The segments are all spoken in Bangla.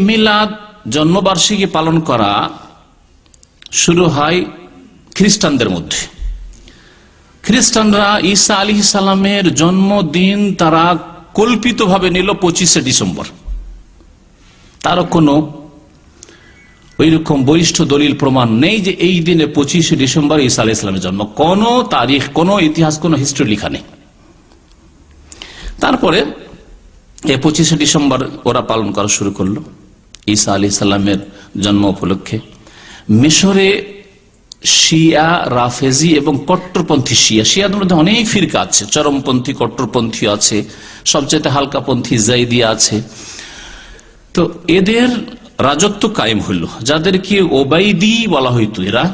মিলাদ জন্মবার্ষিকী পালন করা শুরু হয় খ্রিস্টানদের মধ্যে। খ্রিস্টানরা ঈসা আলী সালামের জন্মদিন তারা কল্পিতভাবে নিল পঁচিশে ডিসেম্বর। তারও কোনো ওই রকম বরিষ্ঠ দলিল, প্রমাণ নেই যে এই দিনে পঁচিশে ডিসেম্বর ঈসা আলী ইসলামের জন্ম। কোন তারিখ, কোন ইতিহাস, কোন হিস্ট্রি লেখা নেই। তারপরে এই পঁচিশে ডিসেম্বর ওরা পালন করা শুরু করল। ঈসা আলী সাল্লামের জন্ম উপলক্ষে। মিশরে শিয়া, রাফেজি এবং কট্টরপন্থী শিয়া, শিয়াদের মধ্যে অনেক ফিরকা আছে, চরমপন্থী, কট্টরপন্থী আছে সবচেয়ে হালকাপন্থী জাইদিয়া আছে। তো এদের রাজত্ব কায়েম হইল, যাদেরকে ওবাইদি বলা হইতো এরা।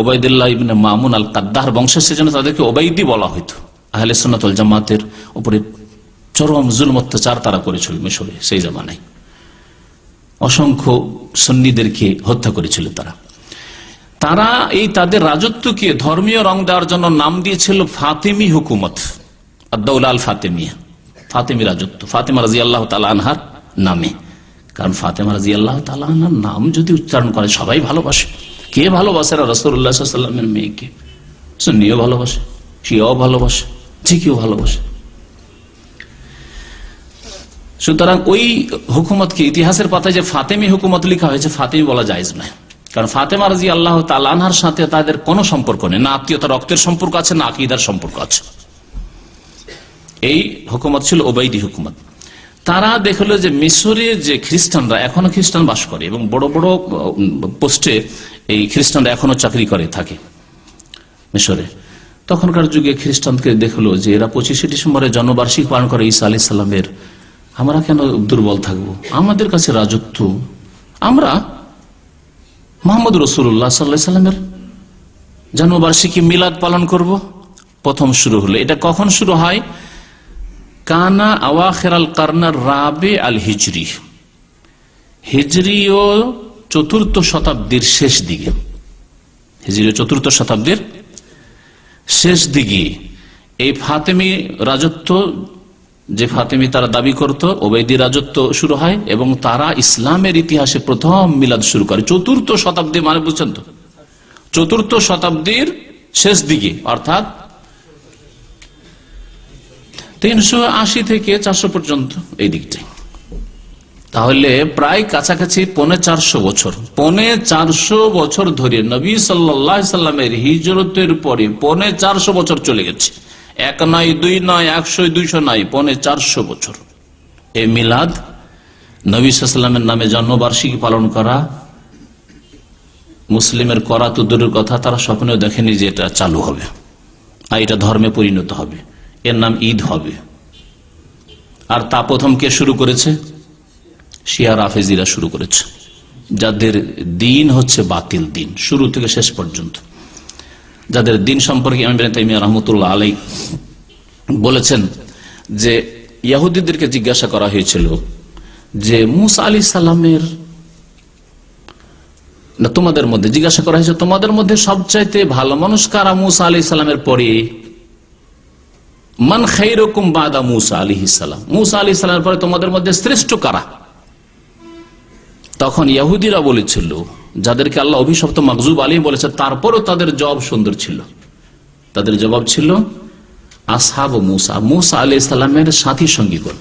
ওবায়দুল্লাহ ইবনে মামুন আল কাদ্দার বংশের সেজন্য তাদেরকে ওবাইদি বলা হইতো। আহলে সোনাতল জামাতের উপরে চরম জুল অত্যাচার তারা করেছিল মিশরে, সেই জামানায়। অসংখ্য সন্নিদেরকে হত্যা করেছিল তারা। তারা এই তাদের রাজত্বকে ধর্মীয় রং দেওয়ার জন্য নাম দিয়েছিল ফাতেমি হুকুমত আদাউল আল ফাতেমিয়া। ফাতেমি রাজত্ব, ফাতেমা রাজি আল্লাহ আনহার নামে। কারণ ফাতেমা রাজি আল্লাহ আনহার নাম যদি উচ্চারণ করে, সবাই ভালোবাসে। কে ভালোবাসে রসুল্লাহামের মেয়েকে। সুন্নিও ভালোবাসে, শিয়াও ভালোবাসে ঠিকইও ভালোবাসে। সুতরাং ওই হুকুমতকে, ইতিহাসের পাতায় যে ফাতেমি হুকুমত লেখা হয়েছে, ফাতেমি বলা যায় না কারণ ফাতেমা রাজি আল্লাহ তালানহার সাথে তাদের কোনো সম্পর্ক নেই। না আত্মীয়তা রক্তের সম্পর্ক আছে, না আকিদার সম্পর্ক আছে। এই হুকুমত ছিল ওবাইদি হুকুমত। তারা দেখল যে মিশরে যে খ্রিস্টানরা এখনও খ্রিস্টান বাস করে এবং বড় বড় পোস্টে এই খ্রিস্টানরা এখনও চাকরি করে, থাকে মিশরে তখনকার যুগে খ্রিস্টানকে দেখল যে এরা পঁচিশে ডিসেম্বরে জন্মবার্ষিক পালন করে ঈসা আলি সাল্লামের আমরা কেন দুর্বল থাকব? আমাদের কাছে রাজত্ব। আমরা মোহাম্মদ রসুল্লাহ সাল্লা সাল্লামের জন্মবার্ষিকী মিলাদ পালন করব। প্রথম শুরু হলো। এটা কখন শুরু হয়? কানা আওয়াখের আল কার্নার রাবে আল হিজরি। হিজরি ও চতুর্থ শতাব্দীর শেষ দিকে। হিজরি চতুর্থ শতাব্দীর শেষ দিকে এই ফাতেমি রাজত্ব যে ফাতেমি তারা দাবি করত ওবেদি রাজত্ব শুরু হয় এবং তারা ইসলামের ইতিহাসে প্রথম মিলাদ শুরু করে। চতুর্থ শতাব্দী মানে বুঝছেন তো? চতুর্থ শতাব্দীর শেষ দিকে, অর্থাৎ তিনশো আশি থেকে চারশো পর্যন্ত এই দিকটাই তাহলে প্রায় কাছাকাছি পনে চারশো বছর, পনে চারশো বছর ধরে নবী সাল্লা সাল্লামের হিজরতের পরে পনে চারশো বছর চলে গেছে। এক নয় দুই নয় একশো, দুইশো নয় পনে চারশো বছর। এ মিলাদ নবী সাল্লামের নামে জন্মবার্ষিকী পালন করা, মুসলিমের করা তো দূরের কথা, তারা স্বপ্নেও দেখেনি যে এটা চালু হবে আর এটা ধর্মে পরিণত হবে। এর নাম ঈদ হবে। আর তা প্রথম কে শুরু করেছে? শিয়া রাফেজিরা শুরু করেছে। যাদের দিন হচ্ছে বাতিল দিন, শুরু থেকে শেষ পর্যন্ত। যাদের দিন সম্পর্কে রহমতুল্লাহ আলাই বলেছেন যে ইয়াহুদ্দিদেরকে জিজ্ঞাসা করা হয়েছিল যে মুসা আলী সালামের না তোমাদের মধ্যে, জিজ্ঞাসা করা হয়েছে, তোমাদের মধ্যে সবচাইতে ভালো মানুষ কারা মুসা আলি সালামের পরে? মান খাইরকম বাদা মুসা আলী ইসালাম মুসা আলি সালামের পরে তোমাদের মধ্যে শ্রেষ্ঠ কারা? তখন ইয়াহুদিরা বলেছিল যাদেরকে আল্লাহ অভিশপ্ত মকজুব আলী বলেছে, তারপরও তাদের জবাব সুন্দর ছিল। তাদের জবাব ছিল, আসহাব মুসা। মুসা আলি সাল্লামের সাথী সঙ্গীগণ।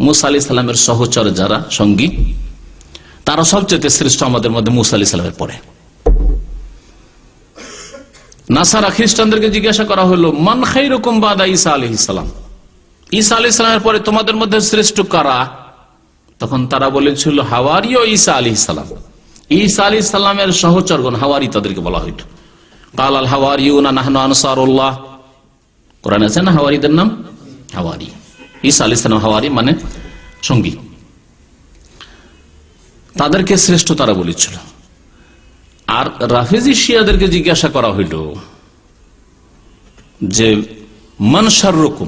মুসা আলি সাল্লামের সহচর যারা সঙ্গী, তারা সবচেয়ে শ্রেষ্ঠ আমাদের মধ্যে মুসা আলি সাল্লামের পরে নাসারা খ্রিস্টানদেরকে জিজ্ঞাসা করা হলো, মান খাই রকম বাদা ঈসা আলি ইসলাম ঈসা আলি ইসলামের পরে তোমাদের মধ্যে শ্রেষ্ঠ কারা? তখন তারা বলেছিল, হাওয়ারিও ঈসা আলি ইসলাম ঈসা আলী ইসলামের সহচরগণ হাওয়ারি তাদেরকে বলা হইত। কাল আল হাওয়ারি আনসারুল্লাহ। কোরআন আছে না হাওয়ারিদের নাম? হাওয়ারি। ঈসা আলী ইসলাম হাওয়ারি মানে সঙ্গী। তাদেরকে শ্রেষ্ঠ তারা বলেছিল। আর রাফেজি শিয়াদেরকে জিজ্ঞাসা করা হইল যে মানসার রকম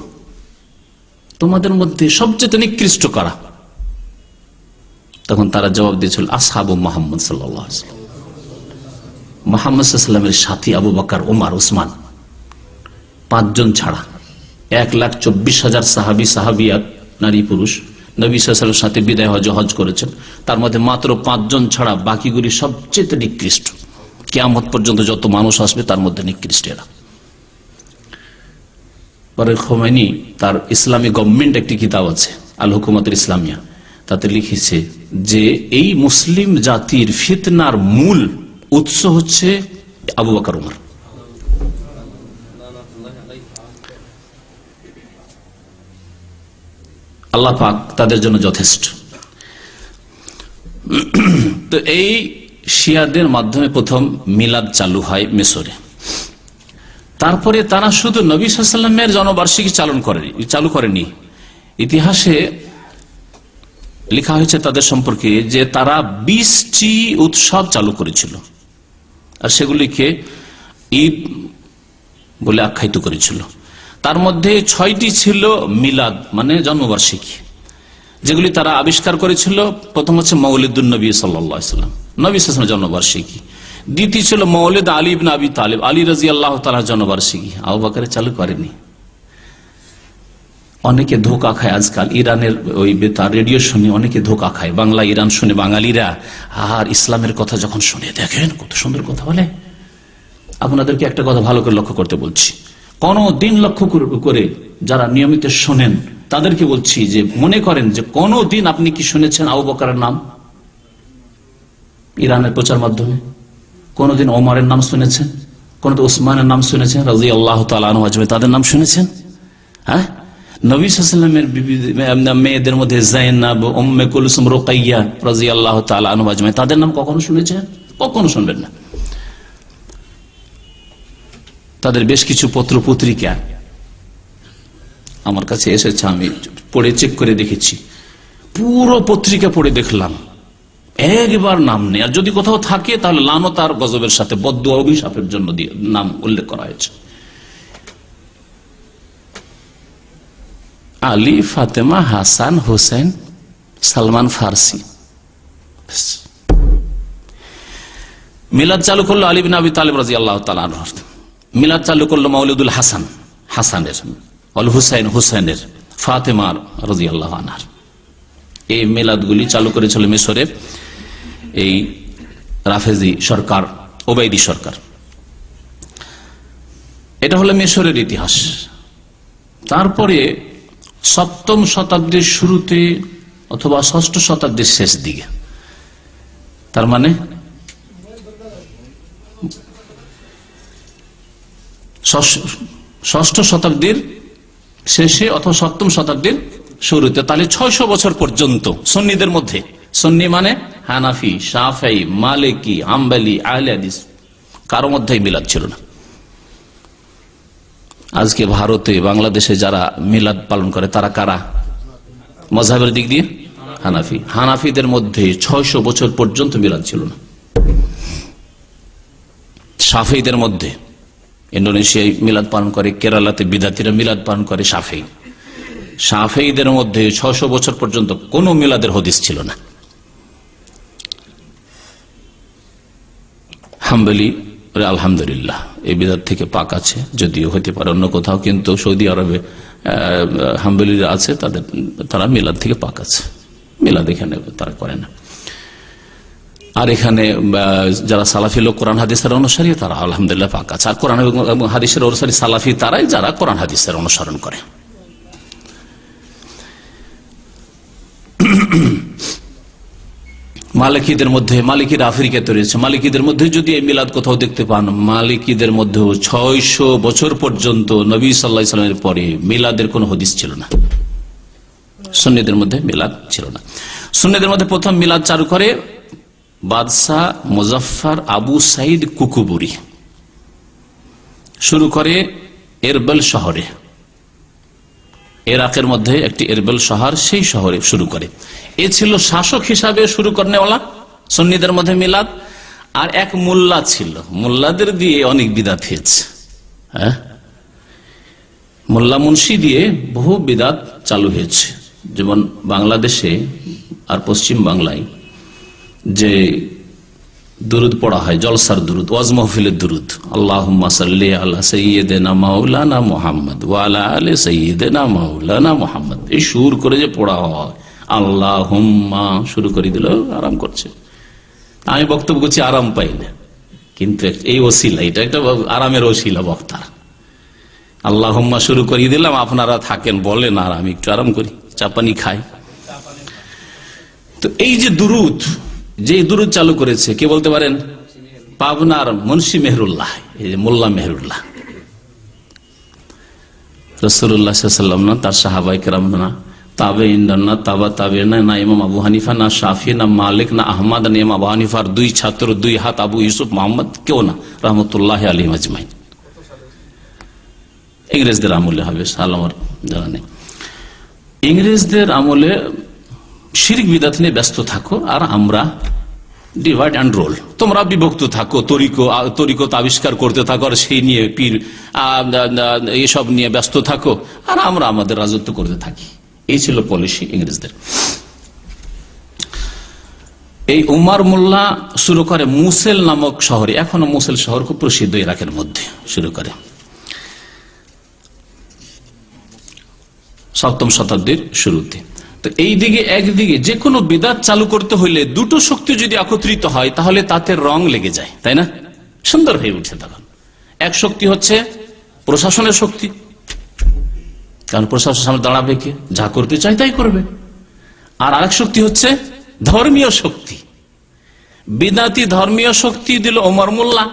তোমাদের মধ্যে সবচেয়ে নিকৃষ্ট কারা? তখন তারা জবাব দিয়েছিল, আসহাবু মোহাম্মদ সাল্লাহ মোহাম্মদ সাল্লামের সাথী আবু বাকার ওমার ওসমান পাঁচজন ছাড়া। এক লাখ চব্বিশ হাজার সাহাবি, সাহাবিয়া, নারী, পুরুষ। নবী সাথে বিদায় হজ হজ করেছেন। তার মধ্যে মাত্র পাঁচজন ছাড়া বাকিগুলি সবচেয়ে নিকৃষ্ট। কেয়ামত পর্যন্ত যত মানুষ আসবে, তার মধ্যে নিকৃষ্ট এরা। পরে খোমেনি, তার ইসলামী গভর্নমেন্ট একটি কিতাব আছে আল হুকুমতের ইসলামিয়া। তাতে লিখেছে যে এই মুসলিম জাতির ফিতনার মূল উৎস হচ্ছে আবু বাকর উমর। আল্লাহ পাক তাদের জন্য যথেষ্ট। তো এই শিয়াদের মাধ্যমে প্রথম মিলাদ চালু হয় মেসরে তারপরে তারা শুধু নবী সাল্লামের জনবার্ষিকী চালন করেনি, চালু করেনি। ইতিহাসে লেখা হয়েছে তাদের সম্পর্কে যে তারা বিশটি উৎসব চালু করেছিল। আর সেগুলিকে ঈদ বলে আখ্যায়িত করেছিল। তার মধ্যে ছয়টি ছিল মিলাদ মানে জন্মবার্ষিকী, যেগুলি তারা আবিষ্কার করেছিল। প্রথম হচ্ছে মৌলিদুল নবী সাল্লাম। নবী সালামের জন্মবার্ষিকী। দ্বিতীয় ছিল মৌলিদ আলী বিন আবি তালিব। আলী রাজি আল্লাহ তালার জন্মবার্ষিকী। আবু বাকারে চালু করেনি। অনেকে ধোকা খায় আজকাল। ইরানের ওই বেতার রেডিও শুনে অনেকে ধোকা খায়। বাংলা, ইরান শুনে বাঙালিরা। আর ইসলামের কথা যখন শুনে, দেখেন কত সুন্দর কথা বলে। আপনাদেরকে একটা কথা ভালো করে লক্ষ্য করতে বলছি। কোন দিন লক্ষ্য করে যারা নিয়মিত শোনেন, তাদেরকে বলছি যে, মনে করেন যে, কোন দিন আপনি কি শুনেছেন আবু বকারের নাম? ইরানের প্রচার মাধ্যমে। কোনদিন ওমারের নাম শুনেছেন? কোনদিন ওসমানের নাম শুনেছেন? রাজি আল্লাহ তালমে তাদের নাম শুনেছেন? হ্যাঁ? নবী মেয়েদের মধ্যে জাইনাব ওম্মে কুলসুম, রোকাইয়া রাজি আল্লাহ তালমে তাদের নাম কখনো শুনেছেন? কখনো শুনবেন না। তাদের বেশ কিছু পত্র পত্রিকা আমার কাছে এসেছে, আমি পড়ে চেক করে দেখেছি। পুরো পত্রিকা পড়ে দেখলাম। একবার নাম নেই। আর যদি কোথাও থাকে, তাহলে লানো তার গজবের সাথে বদ্ধ অভিশাপের জন্য দিয়ে নাম উল্লেখ করা হয়েছে। আলী ফাতেমা হাসান হোসেন সালমান ফার্সি মিলাদ চালু করল আলী বিন আবি তালিব রাজি আল্লাহ মিলাদ চালু করল মৌলিদুল হাসান, হাসানের, অল হুসাইন, হুসাইনের, ফাতেমার রাজি আল্লাহ আনহার। এই মিলাদগুলি চালু করেছিল মিশরে এই রাফেজি সরকার, ওবাইদি সরকার। এটা হলো মিশরের ইতিহাস। তারপরে সপ্তম শতাব্দীর শুরুতে অথবা ষষ্ঠ শতাব্দীর শেষ দিকে। তার মানে ষষ্ঠ শতাব্দীর শেষে অথবা সপ্তম শতাব্দীর শুরুতে, তাহলে ছয়শো বছর পর্যন্ত সন্নিদের মধ্যে। সন্নি মানে হানাফি সাফাই মালিকি আম্বালি আহলিস কারও মধ্যেই মিলাদ ছিল না। আজকে ভারতে, বাংলাদেশে যারা মিলাদ পালন করে, তারা কারা? মজাহের দিক দিয়ে? হানাফি। হানাফিদের মধ্যে ছয়শো বছর পর্যন্ত মিলাদ ছিল না। সাফেইদের মধ্যে। ইন্ডোনেশিয়ায় মিলাদ পালন করে, কেরালাতে বিদাতিরা মিলাদ পালন করে সাফেই। সাফেইদের মধ্যে ছশো বছর পর্যন্ত কোন মিলাদের হদিস ছিল না। হাম্বলি আলহামদুলিল্লাহ, এই বিদাত থেকে পাক আছে, যদিও হইতে পারে অন্য কোথাও, কিন্তু সৌদি আরবে হাম্বলিরা আছে, তাদের, তারা মিলাদ থেকে পাক আছে। মিলাদ এখানে তারা করে না। আর এখানে যারা সালাফি লোক কোরআন হাদিসের অনুসারী, তারা আলহামদুলিল্লাহ পাক আছে। আর কোরআন এবং হাদিসের অনুসারী সালাফি তারাই যারা কোরআন হাদিসের অনুসরণ করে। মালিকীদের মধ্যে, মালিকির আফ্রিকাতে রয়েছে। মালিকীদের মধ্যে যদি এই মিলাদ কোথাও দেখতে পান, মালিকীদের মধ্যেও ছয়শো বছর পর্যন্ত নবী সাল্লা ইসলামের পরে মিলাদের কোন হদিস ছিল না। সুন্নিদের মধ্যে মিলাদ ছিল না। সুন্নিদের মধ্যে প্রথম মিলাদ চালু করে বাদশাহ মুজফার আবু সাইদ কুকুবুরি। শুরু করে এরবেল শহরে। এরাকের মধ্যে একটি এরবেল শহর সেই শহরে শুরু করে। এ ছিল শাসক হিসাবে শুরু করেওয়ালা সন্নিদের মধ্যে মিলাদ, আর এক মোল্লা ছিল। মোল্লাদের দিয়ে অনেক বিদাত হয়েছে। হ্যাঁ? মোল্লা মুন্সি দিয়ে বহু বিদাত চালু হয়েছে। যেমন বাংলাদেশে আর পশ্চিম বাংলায় যে দুরুদ পড়া হয়, জলসার দুরুদ, ওয়াজ মহফিলের দুরুদ। আল্লাহ সাল্লি আল্লাহ সৈয়দেনা মাওলানা মোহাম্মদ ওয়ালা আলে সৈয়দেনা মাওলানা মোহাম্মদ। এই সুর করে যে পড়া হয় আল্লাহ হুম্মা শুরু করে দিল, আরাম করছে। আমি বক্তব্য করছি, আরাম পাই না। কিন্তু এই ওসিলা, এটা একটা আরামের ওসিলা বক্তার। আল্লাহ হুম্মা শুরু করিয়ে দিলাম, আপনারা থাকেন, বলেন আর আমি একটু আরাম করি চাপানি খাই। তো এই যে দুরুদ যে দুরুদ চালু করেছে, কে বলতে পারেন? পাবনার মুন্সি মেহরুল্লাহ মোল্লা মেহরুল্লাহ। না, তার না তাবে তাবা তাবে না ইমাম আবু হানিফা, না শাফি, না মালিক, না আহমদ, না ইমাম আবু হানিফার দুই ছাত্র, দুই হাত আবু ইউসুফ মোহাম্মদ, কেউ না, রহমতুল্লাহ আলী মাজমাই ইংরেজদের আমলে হবে সালমার জানা নেই। ইংরেজদের আমলে শিরিক বিদাত নিয়ে ব্যস্ত থাকো, আর আমরা ডিভাইড অ্যান্ড রোল তোমরা বিভক্ত থাকো, তরিকো তরিকত আবিষ্কার করতে থাকো, আর সেই নিয়ে পীর এসব নিয়ে ব্যস্ত থাকো, আর আমরা আমাদের রাজত্ব করতে থাকি। এই ছিল পলিসি ইংরেজদের। এই উমার মোল্লা শুরু করে মুসেল নামক শহরে, এখনও মুসেল শহর খুব প্রসিদ্ধ ইরাকের মধ্যে, শুরু করে। সপ্তম শতাব্দীর শুরুতে। তো এই দিকে একদিকে যে কোনো বিদাত চালু করতে হইলে দুটো শক্তি যদি একত্রিত হয়, তাহলে তাতে রং লেগে যায়, তাই না? সুন্দর হয়ে উঠে তখন। এক শক্তি হচ্ছে প্রশাসনের শক্তি। কারণ প্রশাসন সামনে দাঁড়াবে কে? যা করতে চাই তাই করবে। আর আরেক শক্তি হচ্ছে ধর্মীয় শক্তি। বিদাতি ধর্মীয় শক্তি দিল ওমর মোল্লা।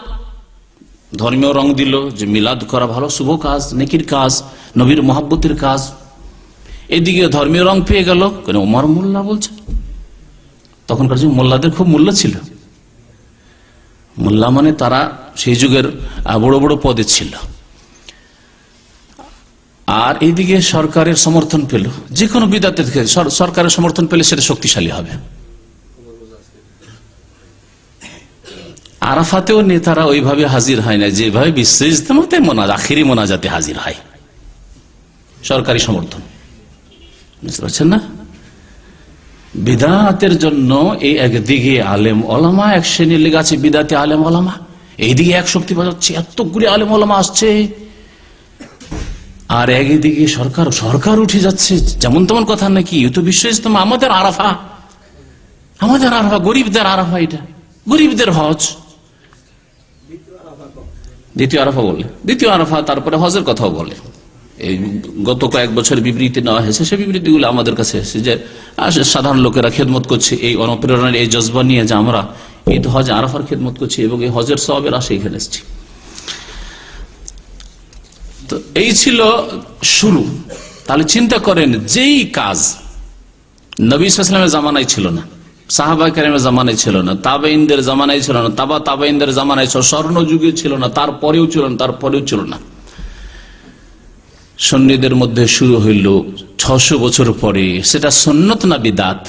ধর্মীয় রং দিল যে মিলাদ করা ভালো, শুভ কাজ, নেকির কাজ, নবীর মহাব্বতের কাজ। এদিকে ধর্মীয় রং পেয়ে গেল ওমর মোল্লা বলছে? তখনকার যুগ মোল্লাদের খুব মূল্য ছিল। মোল্লা মানে তারা সেই যুগের বড় বড় পদে ছিল। আর এইদিকে সরকারের সমর্থন পেল। যে কোনো বিদাতের সরকারের সমর্থন পেলে সেটা শক্তিশালী হবে। আরাফাতেও নেতারা ওইভাবে হাজির হয় না, যেভাবে বিশ্ব ইজতেমাতে মোনাজ আখিরি মোনাজাতে হাজির হয়। সরকারি সমর্থন। বুঝতে পারছেন না? বিদাতের জন্য এই একদিকে আলেম ওলামা, এক শ্রেণির লেগে আছে বিদাতে আলেম ওলামা। এইদিকে এক শক্তি বাজাচ্ছে এতগুলি আলেম ওলামা আসছে। আর একদিকে সরকার সরকার উঠে যাচ্ছে, যেমন তেমন কথা নাকি। তো বিশ্ব ইজতেমা আমাদের আরাফা। আমাদের আরাফা, গরিবদের আরাফা এটা। গরিবদের হজ। দ্বিতীয় আরাফা বলে। দ্বিতীয় আরাফা, তারপরে হজের কথাও বলে। এই গত কয়েক বছর বিবৃতি নেওয়া হয়েছে সেই বিবৃতিগুলো আমাদের কাছে এসেছে যে সাধারণ লোকেরা খেদমত করছে এই অনুপ্রেরণার এই জজবা নিয়ে যে আমরা ঈদ, হজ, আরাফার খেদমত করছি এবং এই হজের সবের আসে এখানে এসেছি। তো এই ছিল শুরু। তাহলে চিন্তা করেন, যেই কাজ নবী ইসলামের জামানায় ছিল না, সাহাবা কারিমের জামানায় ছিল না তাবাইনদের জামানায় ছিল না, তাবা তাবাইনদের জামানায় ছিল স্বর্ণ যুগে ছিল না, তারপরেও ছিল না, তারপরেও ছিল না। সন্নিদের মধ্যে শুরু হইল ছশো বছর পরে। সেটা সন্ন্যত না বিদাত?